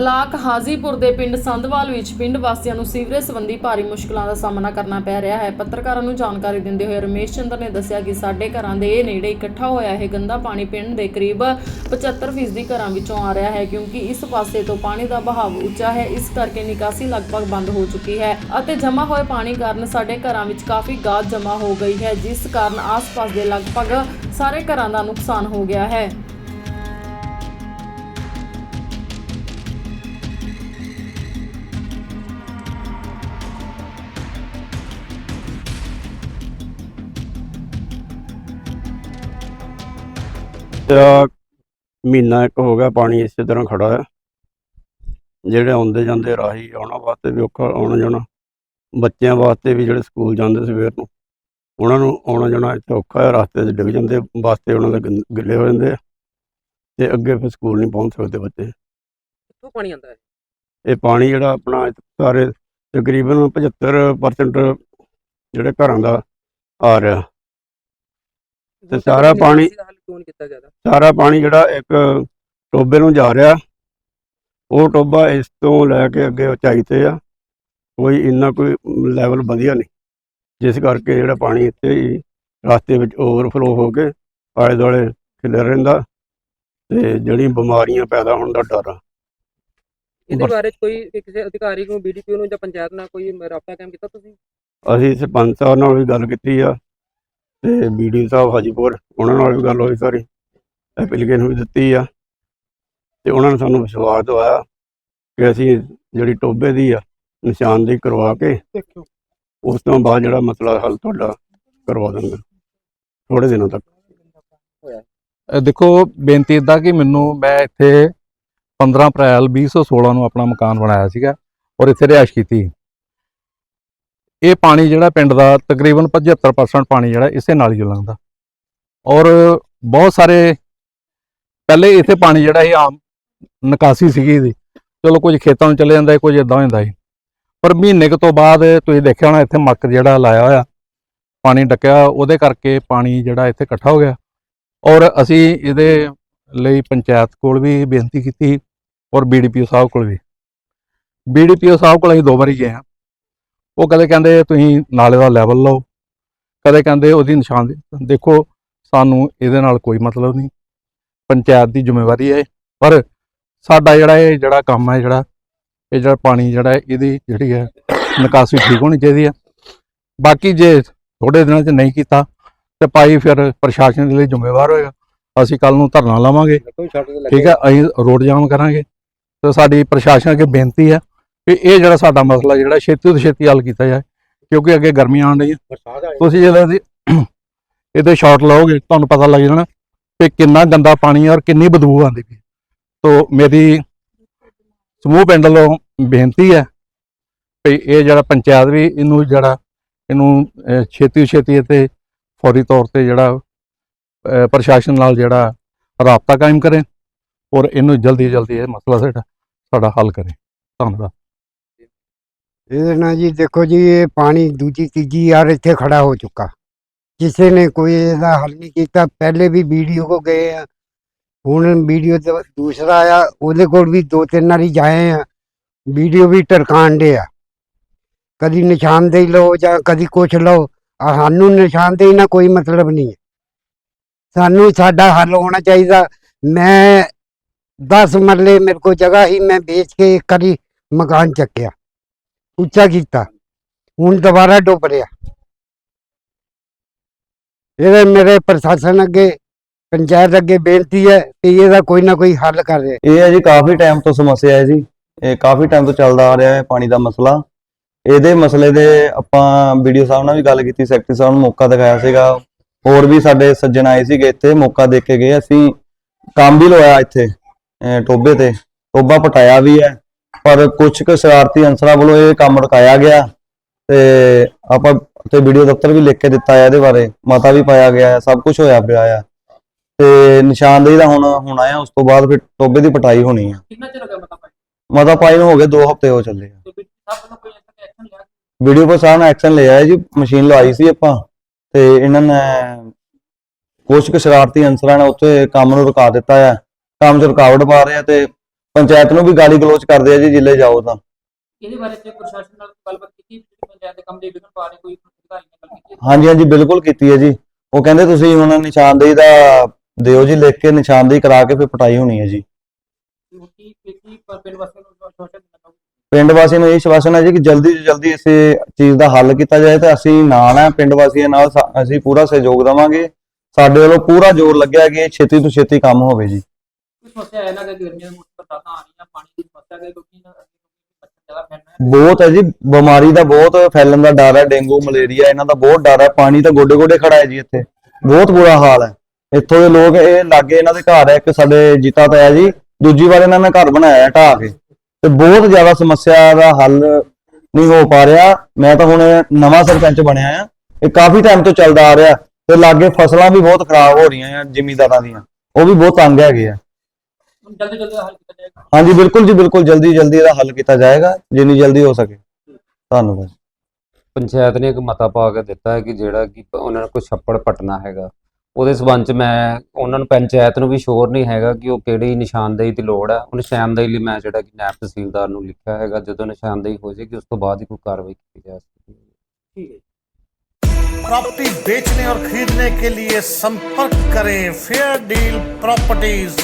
Block Hajipur ਦੇ ਪਿੰਡ ਸੰਧਵਾਲ ਵਿੱਚ ਪਿੰਡ ਵਾਸੀਆਂ ਨੂੰ ਸੀਵਰੇਜ ਸੰਬੰਧੀ ਭਾਰੀ ਮੁਸ਼ਕਲਾਂ ਦਾ ਸਾਹਮਣਾ ਕਰਨਾ ਪੈ ਰਿਹਾ ਹੈ। ਪੱਤਰਕਾਰਾਂ ਨੂੰ ਜਾਣਕਾਰੀ ਦਿੰਦੇ ਹੋਏ ਰਮੇਸ਼ ਚੰਦਰ ਨੇ ਦੱਸਿਆ ਕਿ ਸਾਡੇ ਘਰਾਂ ਦੇ ਨੇੜੇ ਇਕੱਠਾ ਹੋਇਆ ਇਹ ਗੰਦਾ ਪਾਣੀ ਪਿੰਡ ਦੇ ਕਰੀਬ 75% ਘਰਾਂ ਵਿੱਚੋਂ ਆ ਰਿਹਾ ਹੈ ਕਿਉਂਕਿ ਇਸ ਪਾਸੇ ਤੋਂ ਪਾਣੀ ਦਾ ਬਹਾਵ ਉੱਚਾ ਹੈ। ਇਸ ਕਰਕੇ ਨਿਕਾਸੀ ਲਗਭਗ ਬੰਦ ਹੋ ਚੁੱਕੀ ਹੈ ਅਤੇ ਜਮ੍ਹਾਂ ਹੋਏ ਪਾਣੀ ਕਾਰਨ ਸਾਡੇ ਘਰਾਂ ਵਿੱਚ ਕਾਫੀ ਗਾਦ ਜਮ੍ਹਾਂ ਹੋ ਗਈ ਹੈ, ਜਿਸ ਕਾਰਨ ਆਸ-ਪਾਸ ਦੇ ਲਗਭਗ ਸਾਰੇ ਘਰਾਂ ਦਾ ਨੁਕਸਾਨ ਹੋ ਗਿਆ ਹੈ। ਤੇਰਾ ਮਹੀਨਾ ਇੱਕ ਹੋ ਗਿਆ ਪਾਣੀ ਇਸੇ ਤਰ੍ਹਾਂ ਖੜਾ ਹੈ ਜਿਹੜੇ ਆਉਂਦੇ ਜਾਂਦੇ ਰਾਹੀ ਆਉਣਾ ਵਾਸਤੇ ਵੀ ਔਖਾ ਆਉਣਾ ਜਾਣਾ। ਬੱਚਿਆਂ ਵਾਸਤੇ ਵੀ ਜਿਹੜੇ ਸਕੂਲ ਜਾਂਦੇ ਸਵੇਰ ਨੂੰ ਉਹਨਾਂ ਨੂੰ ਆਉਣਾ ਜਾਣਾ ਇੱਥੇ ਔਖਾ ਹੈ ਰਸਤੇ 'ਚ ਡਿੱਗ ਜਾਂਦੇ ਵਾਸਤੇ ਉਹਨਾਂ ਦੇ ਗਿੱਲੇ ਹੋ ਜਾਂਦੇ ਆ। ਤੇ ਅੱਗੇ ਫਿਰ ਸਕੂਲ ਨਹੀਂ ਪਹੁੰਚ ਸਕਦੇ ਬੱਚੇ। ਕਿੱਥੋਂ ਪਾਣੀ ਆਉਂਦਾ ਹੈ? ਇਹ ਪਾਣੀ ਜਿਹੜਾ ਆਪਣਾ ਸਾਰੇ ਤਕਰੀਬਨ 75% ਜਿਹੜੇ ਘਰਾਂ ਦਾ ਆ ਰਿਹਾ। ਤੇ ਸਾਰਾ ਪਾਣੀ- ਦਾ ਹੱਲ ਕਿਉਂ ਨਹੀਂ ਕੀਤਾ ਗਿਆ ਇਹਦਾ? ਸਾਰਾ ਪਾਣੀ ਜਿਹੜਾ ਇੱਕ ਟੋਬੇ ਨੂੰ ਜਾ ਰਿਹਾ ਉਹ ਟੋਬਾ ਇਸ ਤੋਂ ਲੈ ਕੇ ਅੱਗੇ ਉਚਾਈ ਤੇ ਆ ਕੋਈ ਇੰਨਾ ਕੋਈ ਲੈਵਲ ਵਧੀਆ ਨਹੀਂ ਜਿਸ ਕਰਕੇ ਜਿਹੜਾ ਪਾਣੀ ਇੱਥੇ ਹੀ ਰਸਤੇ ਵਿੱਚ ਓਵਰਫਲੋ ਹੋ ਕੇ ਆਲੇ ਦੁਆਲੇ ਖਿਲਰ ਰਹਿੰਦਾ ਤੇ ਜਿਹੜੀ ਬਿਮਾਰੀਆਂ ਪੈਦਾ ਹੋਣ ਦਾ ਡਰ ਆ ਇਹਦੇ। ਬਾਰੇ ਕੋਈ ਕਿਸੇ ਅਧਿਕਾਰੀ ਨੂੰ ਬੀਡੀਪੀਓ ਨੂੰ ਜਾਂ ਪੰਚਾਇਤ ਨਾਲ ਕੋਈ ਰਾਬਤਾ ਕਾਇਮ ਕੀਤਾ ਤੁਸੀਂ ਅਸੀਂ ਸਰਪੰਚ ਸਾਹਿਬ ਨਾਲ ਵੀ ਗੱਲ ਕੀਤੀ ਆ ਤੇ ਬੀਡੀ ਸਾਹਿਬ ਹਾਜੀਪੁਰ ਉਹਨਾਂ ਨਾਲ ਵੀ ਗੱਲ ਹੋਈ ਸਾਰੀ। ਐਪਲੀਕੇਸ਼ਨ ਵੀ ਦਿੱਤੀ ਆ। ਤੇ ਉਹਨਾਂ ਨੇ ਸਾਨੂੰ ਵਿਸ਼ਵਾਸ ਦਵਾਇਆ ਕਿ ਅਸੀਂ ਜਿਹੜੀ ਟੋਬੇ ਦੀ ਆ ਨਿਸ਼ਾਨਦੇਹੀ ਕਰਵਾ ਕੇ ਉਸ ਤੋਂ ਬਾਅਦ ਜਿਹੜਾ ਮਸਲਾ ਹੱਲ ਤੁਹਾਡਾ ਕਰਵਾ ਦਾਂਗੇ ਥੋੜੇ ਦਿਨਾਂ ਤੱਕ। ਦੇਖੋ ਬੇਨਤੀ ਇਦਾਂ ਕਿ ਮੈਨੂੰ ਮੈਂ ਇੱਥੇ 15 ਅਪ੍ਰੈਲ 2016 ਨੂੰ ਆਪਣਾ ਮਕਾਨ ਬਣਾਇਆ ਸੀਗਾ ਔਰ ਇੱਥੇ ਰਿਹਾਇਸ਼ ਕੀਤੀ। ਇਹ ਪਾਣੀ ਜਿਹੜਾ ਪਿੰਡ ਦਾ ਤਕਰੀਬਨ 75% ਪਾਣੀ ਜਿਹੜਾ ਇਸੇ ਨਾਲ ਹੀ ਲੰਘਦਾ। ਔਰ ਬਹੁਤ ਸਾਰੇ ਪਹਿਲੇ ਇੱਥੇ ਪਾਣੀ ਜਿਹੜਾ ਇਹ ਆਮ ਨਿਕਾਸੀ ਸੀਗੀ ਇਹਦੀ। ਚਲੋ ਕੁਝ ਖੇਤਾਂ ਨੂੰ ਚਲੇ ਜਾਂਦਾ ਸੀ, ਕੁਝ ਇਦਾਂ ਹੁੰਦਾ ਸੀ। ਪਰ ਮਹੀਨੇ ਕੁ ਤੋਂ ਬਾਅਦ ਤੁਸੀਂ ਦੇਖਿਆ ਹੋਣਾ ਇੱਥੇ ਮੱਕ ਜਿਹੜਾ ਲਾਇਆ ਹੋਇਆ ਪਾਣੀ ਡੱਕਿਆ ਉਹਦੇ ਕਰਕੇ ਪਾਣੀ ਜਿਹੜਾ ਇੱਥੇ ਇਕੱਠਾ ਹੋ ਗਿਆ। ਔਰ ਅਸੀਂ ਇਹਦੇ ਲਈ ਪੰਚਾਇਤ ਕੋਲ ਵੀ ਬੇਨਤੀ ਕੀਤੀ ਔਰ ਬੀਡੀਪੀਓ ਸਾਹਿਬ ਕੋਲ ਵੀ। ਬੀਡੀਪੀਓ ਸਾਹਿਬ ਕੋਲ ਅਸੀਂ ਦੋ ਵਾਰੀ ਗਏ ਹਾਂ। ਉਹ ਕਦੇ ਕਹਿੰਦੇ ਤੁਸੀਂ ਨਾਲੇ ਦਾ ਲੈਵਲ ਲਓ। ਕਦੇ ਕਹਿੰਦੇ ਉਹਦੀ ਨਿਸ਼ਾਨਦੇਹੀ ਦੇਖੋ ਸਾਨੂੰ ਇਹਦੇ ਨਾਲ ਕੋਈ ਮਤਲਬ ਨਹੀਂ। ਪੰਚਾਇਤ ਦੀ ਜ਼ਿੰਮੇਵਾਰੀ ਹੈ ਪਰ ਸਾਡਾ ਜਿਹੜਾ ਇਹ ਜਿਹੜਾ ਕੰਮ ਹੈ ਜਿਹੜਾ ਇਹ ਜਿਹੜਾ ਪਾਣੀ ਜਿਹੜਾ ਇਹਦੀ ਜਿਹੜੀ ਹੈ ਨਿਕਾਸੀ ਠੀਕ ਹੋਣੀ ਚਾਹੀਦੀ ਹੈ। ਬਾਕੀ ਜੇ ਥੋੜੇ ਦਿਨਾਂ 'ਚ ਨਹੀਂ ਕੀਤਾ ਤੇ ਭਾਈ ਫਿਰ ਪ੍ਰਸ਼ਾਸਨ ਦੇ ਲਈ ਜ਼ਿੰਮੇਵਾਰ ਹੋਏਗਾ। ਅਸੀਂ ਕੱਲ ਨੂੰ ਧਰਨਾ ਲਾਵਾਂਗੇ। ਠੀਕ ਹੈ ਅਸੀਂ ਰੋਡ ਜਾਮ ਕਰਾਂਗੇ। ਤੇ ਸਾਡੀ ਪ੍ਰਸ਼ਾਸਨ ਅੱਗੇ ਬੇਨਤੀ ਹੈ ਕਿ ਇਹ ਜਿਹੜਾ ਸਾਡਾ ਮਸਲਾ ਜਿਹੜਾ ਛੇਤੀ ਤੋਂ ਛੇਤੀ ਹੱਲ ਕੀਤਾ ਜਾਏ ਕਿਉਂਕਿ ਅੱਗੇ ਗਰਮੀਆਂ ਆਉਣ ਰਹੀਆਂ ਤੁਸੀਂ ਜਦੋਂ ਇਹਦੀ ਸ਼ਾਟ ਲਓਗੇ ਤੁਹਾਨੂੰ ਪਤਾ ਲੱਗ ਜਾਣਾ ਕਿ ਕਿੰਨਾ ਗੰਦਾ ਪਾਣੀ ਹੈ ਔਰ ਕਿੰਨੀ ਬਦਬੂ ਆਉਂਦੀ ਪਈ। ਤੋ ਮੇਰੀ ਸਮੂਹ ਪਿੰਡ ਵੱਲੋਂ ਬੇਨਤੀ ਹੈ ਕਿ ਇਹ ਜਿਹੜਾ ਪੰਚਾਇਤ ਵੀ ਇਹਨੂੰ ਜਿਹੜਾ ਇਹਨੂੰ ਛੇਤੀ ਤੋਂ ਛੇਤੀ ਅਤੇ ਫੌਰੀ ਤੌਰ ਤੇ ਜਿਹੜਾ ਪ੍ਰਸ਼ਾਸਨ ਨਾਲ ਜਿਹੜਾ ਰਾਬਤਾ ਕਾਇਮ ਕਰੇ ਔਰ ਇਹਨੂੰ ਜਲਦੀ ਜਲਦੀ ਇਹ ਮਸਲਾ ਸਾਡਾ ਹੱਲ ਕਰੇ। ਧੰਨਵਾਦ। ਇਹਦੇ ਨਾਲ ਜੀ ਦੇਖੋ ਜੀ, ਇਹ ਪਾਣੀ ਦੂਜੀ, ਤੀਜੀ ਯਾਰ ਇੱਥੇ ਖੜਾ ਹੋ ਚੁੱਕਾ। ਕਿਸੇ ਨੇ ਕੋਈ ਇਹਦਾ ਹੱਲ ਨਹੀਂ ਕੀਤਾ। ਪਹਿਲੇ ਵੀ ਵੀਡੀਓ ਕੋ ਗਏ ਆ। ਹੁਣ ਵੀਡੀਓ ਦੂਸਰਾ ਆ, ਉਹਦੇ ਕੋਲ ਵੀ ਦੋ ਤਿੰਨ ਵਾਰੀ ਜਾਏ ਆ। ਵੀਡੀਓ ਵੀ ਟਰਕਾਂਡੇ ਆ। ਕਦੀ ਨਿਸ਼ਾਨਦੇਹੀ ਲਓ ਜਾਂ ਕਦੀ ਕੁਛ ਲਓ। ਆ ਸਾਨੂੰ ਨਿਸ਼ਾਨਦੇਹੀ ਨਾਲ ਕੋਈ ਮਤਲਬ ਨਹੀਂ ਹੈ। ਸਾਨੂੰ ਸਾਡਾ ਹੱਲ ਹੋਣਾ ਚਾਹੀਦਾ। ਮੈਂ 10 ਮਰਲੇ ਮੇਰੇ ਕੋਲ ਜਗ੍ਹਾ ਹੀ ਮੈਂ ਵੇਚ ਕੇ ਇੱਕ ਵਾਰੀ ਮਕਾਨ ਚੱਕਿਆ। ਉੱਚਾ ਕੀਤਾ। ਹੁਣ ਦੁਬਾਰਾ ਡੁੱਬ ਰਿਹਾ। ਇਹਦੇ ਮੇਰੇ ਪ੍ਰਸ਼ਾਸਨ ਅੱਗੇ, ਪੰਚਾਇਤ ਅੱਗੇ ਬੇਨਤੀ ਹੈ ਕਿ ਇਹਦਾ ਕੋਈ ਨਾ ਕੋਈ ਹੱਲ ਕਰੇ ਇਹ ਹੈ ਜੀ ਕਾਫੀ ਟਾਈਮ ਤੋਂ ਸਮੱਸਿਆ ਹੈ ਜੀ। ਇਹ ਕਾਫੀ ਟਾਈਮ ਤੋਂ ਚੱਲਦਾ ਆ ਰਿਹਾ ਹੈ ਪਾਣੀ ਦਾ ਮਸਲਾ। ਇਹਦੇ ਮਸਲੇ ਦੇ ਆਪਾਂ ਵੀਡੀਓ ਸਾਹਿਬ ਨਾਲ ਵੀ ਗੱਲ ਕੀਤੀ, ਸੈਕਟਰੀ ਸਾਹਿਬ ਨੂੰ ਮੌਕਾ ਦਿਖਾਇਆ ਸੀਗਾ। ਹੋਰ ਵੀ ਸਾਡੇ ਸੱਜਣ ਆਏ ਸੀਗੇ ਇੱਥੇ, ਮੌਕਾ ਦੇ ਕੇ ਗਏ। ਅਸੀਂ ਕੰਮ ਵੀ ਲਵਾਇਆ ਇੱਥੇ, ਅਹ ਟੋਬੇ ਤੇ। ਟੋਬਾ ਪਟਾਇਆ ਵੀ ਹੈ। ਪਰ ਕੁਝ ਕੁ ਸ਼ਰਾਰਤੀ ਅਨਸਰਾਂ ਵੱਲੋਂ ਇਹ ਕੰਮ ਰੁਕਾਇਆ ਗਿਆ ਤੇ ਆਪਾਂ ਤੇ ਵੀਡੀਓ ਦਫ਼ਤਰ ਵੀ ਲਿਖ ਕੇ ਦਿੱਤਾ ਹੈ ਇਹਦੇ ਬਾਰੇ ਮਤਾ ਵੀ ਪਾਇਆ ਗਿਆ ਹੈ ਸਭ ਕੁਝ ਹੋਇਆ ਪਿਆ ਹੈ ਤੇ ਨਿਸ਼ਾਨਦੇਹੀ ਦਾ ਹੁਣ ਹੁਣ ਆਇਆ ਉਸ ਤੋਂ ਬਾਅਦ ਫਿਰ ਟੋਬੇ ਦੀ ਪਟਾਈ ਹੋਣੀ ਆ। ਕਿੰਨਾ ਚਿਰ ਹੋ ਗਿਆ ਮਤਾ ਪਾਈ? ਮਤਾ ਪਾਈ ਨੂੰ ਹੋ ਗਏ 2 ਹਫ਼ਤੇ ਹੋ ਚੱਲੇ ਆ। ਤੇ ਕੋਈ ਐਕਸ਼ਨ ਲਿਆ? ਵੀਡੀਓ ਪਰ ਸਾਰਾ ਐਕਸ਼ਨ ਲਿਆ ਹੈ ਜੀ ਮਸ਼ੀਨ ਲਵਾਈ ਸੀ ਆਪਾਂ ਤੇ ਇਹਨਾਂ ਨੇ ਕੁਝ ਕੁ ਸ਼ਰਾਰਤੀ ਅਨਸਰਾਂ ਨੇ ਉੱਥੇ ਕੰਮ ਨੂੰ ਰੁਕਾ ਦਿੱਤਾ ਹੈ ਕੰਮ 'ਚ ਰੁਕਾਵਟ ਪਾ ਰਹੇ ਆ ਤੇ ਪੰਚਾਇਤ ਨੂੰ ਵੀ ਗਾਲੀ ਗਲੋਚ ਕਰਦੇ ਆ ਜੀ ਜਿੱਲੇ ਜਾਓ ਤਾਂ। ਇਹਦੇ ਬਾਰੇ ਚ ਪ੍ਰਸ਼ਾਸਨ ਨਾਲ ਗੱਲਬਾਤ ਕੀਤੀ ਜਿਹੜੀ ਪੰਚਾਇਤ ਦੇ ਕੰਮ ਦੇ ਵਿਘਨ ਪਾ ਰਹੇ ਕੋਈ ਅਧਿਕਾਰੀ ਨਾਲ ਗੱਲ ਕੀਤੀ? ਹਾਂਜੀ ਹਾਂਜੀ ਬਿਲਕੁਲ ਕੀਤੀ ਹੈ ਜੀ। ਉਹ ਕਹਿੰਦੇ ਤੁਸੀਂ ਹੁਣ ਨਿਸ਼ਾਨਦੇਹੀ ਦਾ ਦਿਓ ਜੀ ਲਿਖ ਕੇ ਨਿਸ਼ਾਨਦੇਹੀ ਕਰਾ ਕੇ ਫਿਰ ਪਟਾਈ ਹੋਣੀ ਹੈ ਜੀ। ਹੁਣ ਕੀ ਕੀ ਕੀ ਪਿੰਡ ਵਾਸੀਆਂ ਨੂੰ ਸੋਚਿਆ ਦੇਣਾ ਚਾਹੋਗੇ? ਪਿੰਡ ਵਾਸੀਆਂ ਨੂੰ ਇਹ ਵਿਸ਼ਵਾਸਨ ਹੈ ਜੀ ਕਿ ਜਲਦੀ ਤੋਂ ਜਲਦੀ ਇਸ ਚੀਜ਼ ਦਾ ਹੱਲ ਕੀਤਾ ਜਾਏ ਤੇ ਅਸੀਂ ਨਾਲ ਹੈ ਪਿੰਡ ਵਾਸੀਆਂ ਨਾਲ ਸਾ- ਅਸੀਂ ਪੂਰਾ ਸਹਿਯੋਗ ਦੇਵਾਂਗੇ। ਸਾਡੇ ਵੱਲੋਂ ਪੂਰਾ ਜ਼ੋਰ ਲੱਗਿਆ ਕਿ ਇਹ ਛੇਤੀ ਤੋਂ ਛੇਤੀ ਕੰਮ ਹੋਵੇ ਜੀ। ਸਮੱਸਿਆ ਹੈ ਨਾ ਕਿ ਗਰਮੀਆਂ ਦੇ ਮੌਸਮ ਬਰਸਾਤਾਂ ਆ ਰਹੀਆਂ ਪਾਣੀ ਦੀ ਸਮੱਸਿਆ ਹੈ ਕਿਉਂਕਿ ਨਾ ਮੱਛਰ ਜ਼ਿਆਦਾ ਫੈਲਣਾ ਹੈ ਬਹੁਤ ਹੈ ਜੀ, ਬਿਮਾਰੀ ਦਾ ਬਹੁਤ ਫੈਲਣ ਦਾ ਡਰ ਹੈ, ਡੇਂਗੂ, ਮਲੇਰੀਆ, ਇਹਨਾਂ ਦਾ ਬਹੁਤ ਡਰ ਹੈ, ਪਾਣੀ ਤਾਂ ਗੋਡੇ ਗੋਡੇ ਖੜਾ ਹੈ ਜੀ ਇੱਥੇ। ਬਹੁਤ ਬੁਰਾ ਹਾਲ ਹੈ। ਇੱਥੋਂ ਦੇ ਲੋਕ ਇਹ ਲਾਗੇ ਇਹਨਾਂ ਦੇ ਘਰ ਹੈ, ਇੱਕ ਸਾਡੇ ਜੀਤਾ ਤਾਇਆ ਜੀ, ਦੂਜੀ ਵਾਰ ਇਹਨਾਂ ਨੇ ਘਰ ਬਣਾਇਆ ਢਾਹ ਕੇ। ਤੇ ਬਹੁਤ ਜ਼ਿਆਦਾ ਸਮੱਸਿਆ ਦਾ ਹੱਲ ਨਹੀਂ ਹੋ ਪਾ ਰਿਹਾ। ਮੈਂ ਤਾਂ ਹੁਣ ਨਵਾਂ ਸਰਪੰਚ ਬਣਿਆ ਆ ਇਹ ਕਾਫੀ ਟਾਈਮ ਤੋਂ ਚੱਲਦਾ ਆ ਰਿਹਾ। ਤੇ ਲਾਗੇ ਫਸਲਾਂ ਵੀ ਬਹੁਤ ਖਰਾਬ ਹੋ ਰਹੀਆਂ ਆ, ਜ਼ਿਮੀਂਦਾਰਾਂ ਦੀਆਂ। ਉਹ ਵੀ ਬਹੁਤ ਤੰਗ ਹੈਗੇ ਆ। ਜਲਦੀ ਜਲਦੀ ਹੱਲ ਕੀਤਾ ਜਾਏਗਾ ਹਾਂਜੀ ਬਿਲਕੁਲ ਜੀ ਬਿਲਕੁਲ ਜਲਦੀ ਜਲਦੀ ਇਹਦਾ ਹੱਲ ਕੀਤਾ ਜਾਏਗਾ ਜਿੰਨੀ ਜਲਦੀ ਹੋ ਸਕੇ ਧੰਨਵਾਦ ਪੰਚਾਇਤ ਨੇ ਇੱਕ ਮਤਾ ਪਾ ਕੇ ਦਿੱਤਾ ਹੈ ਕਿ ਜਿਹੜਾ ਕਿ ਪ- ਉਹਨਾਂ ਨੂੰ ਕੋਈ ਛੱਪੜ ਪਟਣਾ ਹੈਗਾ ਉਹਦੇ ਸਬੰਧ ਚ ਮੈਂ ਉਹਨਾਂ ਨੂੰ ਪੰਚਾਇਤ ਨੂੰ ਵੀ ਸ਼ੋਰ ਨਹੀਂ ਹੈਗਾ ਕਿ ਉਹ ਕਿਹੜੀ ਨਿਸ਼ਾਨਦੇਹੀ ਦੀ ਲੋੜ ਹੈ ਉਹ ਨਿਸ਼ਾਨਦੇਹੀ ਲਈ ਮੈਂ ਜਿਹੜਾ ਕਿ ਨਾਇਬ ਤਹਿਸੀਲਦਾਰ ਨੂੰ ਲਿਖਿਆ ਹੈਗਾ ਜਦੋਂ ਨਿਸ਼ਾਨਦੇਹੀ ਹੋ ਜਾਏਗੀ ਉਸ ਤੋਂ ਬਾਅਦ ਹੀ ਕੋਈ ਕਾਰਵਾਈ ਕੀਤੀ ਜਾ ਸਕਦੀ ਹੈ ਠੀਕ ਹੈ ਜੀ। प्रॉपर्टी बेचने और खरीदने के लिए संपर्क करें फेयर डील प्रॉपर्टीज